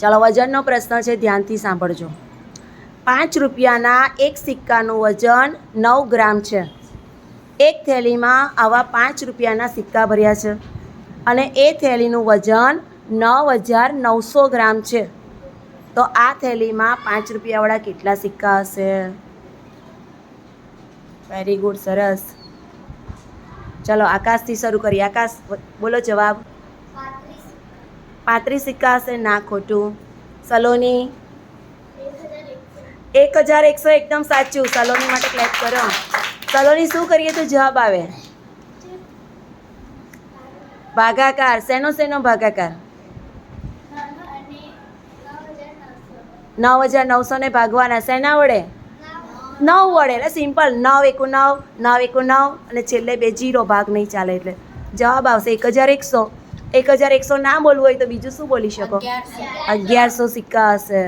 ચાલો વજનનો પ્રશ્ન છે, ધ્યાનથી સાંભળજો. પાંચ રૂપિયાના એક સિક્કાનું વજન નવ ગ્રામ છે. એક થેલીમાં આવા પાંચ રૂપિયાના સિક્કા ભર્યા છે અને એ થેલીનું વજન નવ હજાર નવસો ગ્રામ છે. તો આ થેલીમાં પાંચ રૂપિયાવાળા કેટલા સિક્કા હશે? વેરી ગુડ સરસ. ચલો, આકાશથી શરૂ કરીએ. આકાશ, બોલો જવાબ. પાંત્રીસ સિક્કા ના ખોટું. સલોની. એક હજાર એકસો એકદમ સાચું. સલોની માટે ક્લેપ કરો. સલોની, શું કરીએ તો જવાબ આવે? ભાગાકાર. શેનો શેનો ભાગાકાર? નવ હજાર નવસો ને ભાગવાના. શેના વડે? નવ વડે. એટલે સિમ્પલ નવ એકુ નવ નવ એકુ નવ અને છેલ્લે બે જીરો. ભાગ નહીં ચાલે એટલે જવાબ આવશે એક હજાર એકસો. એક હજાર એકસો ના બોલવું હોય તો બીજું શું બોલી શકો? અગિયારસો. સિક્કા હશે.